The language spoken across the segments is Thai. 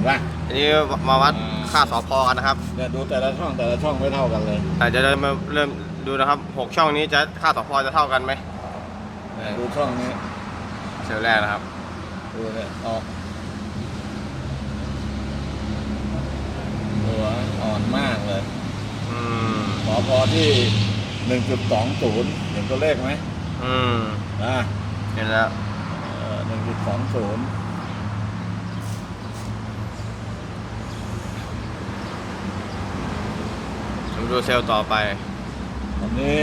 ห็นป่ะอันนี้มาวัดอ่าค่าสพกันนะครับเนี่ยดูแต่ละช่องแต่ละช่องไม่เท่ากันเลยแต่จะเริ่มเริ่มดูนะครับหกช่องนี้จะค่าสพจะเท่ากันไหมเนี่ยดูช่องนี้เซลลแรกนะครับดูเนี่ยออกหัวอ่อนมากเลยอืมขอพอที่หนึ่งจุดสองศูนย์เห็นตัวเลขไหมอืมนะเห็นแล้วหนึ่งจุดสองศูนย์ ผม ดูเซลล์ต่อไปอันนี้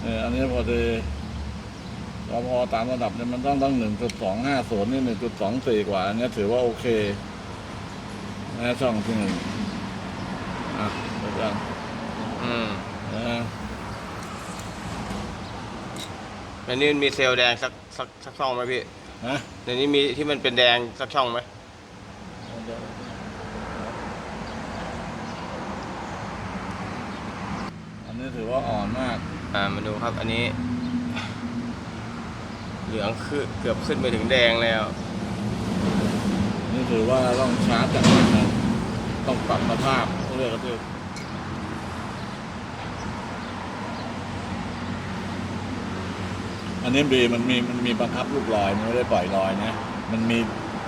เอออันนี้พอดีพอพอตามระดับเนี่ยมันต้องต้องหนึ่งจุดสองห้าศูนย์นี่หนึ่งจุดสองสี่กว่า อันนี้ถือว่าโอเคนะช่องที่หนึ่งอะเดี๋ยวกันอืมนะฮะในนี้มันมีเซลล์แดงสักสักสักช่องไหมพี่ ฮะในนี้มีที่มันเป็นแดงสักช่องไหมอันนี้ถือว่าอ่อนมาก อ่ามาดูครับอันนี้ เหลืองคือเกือบขึ้นไปถึงแดงแล้ว นี่ถือว่าต้องชาร์จจากมันนะต้องปรับสภาพเรียกก็คือ อันนี้บีมันมีมันมีบังคับลูกลอยมันไม่ได้ปล่อยลอยนะ มันมี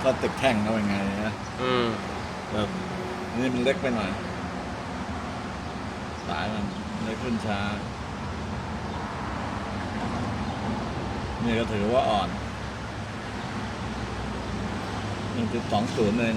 พลาสติกแท่งเข้าไปไงนะอืมแบบนี่มันเล็กไปหน่อยสายมันเลยขึ้นช้า นี่ก็ถือว่าอ่อนหนึ่งจุดสองศูนย์เอง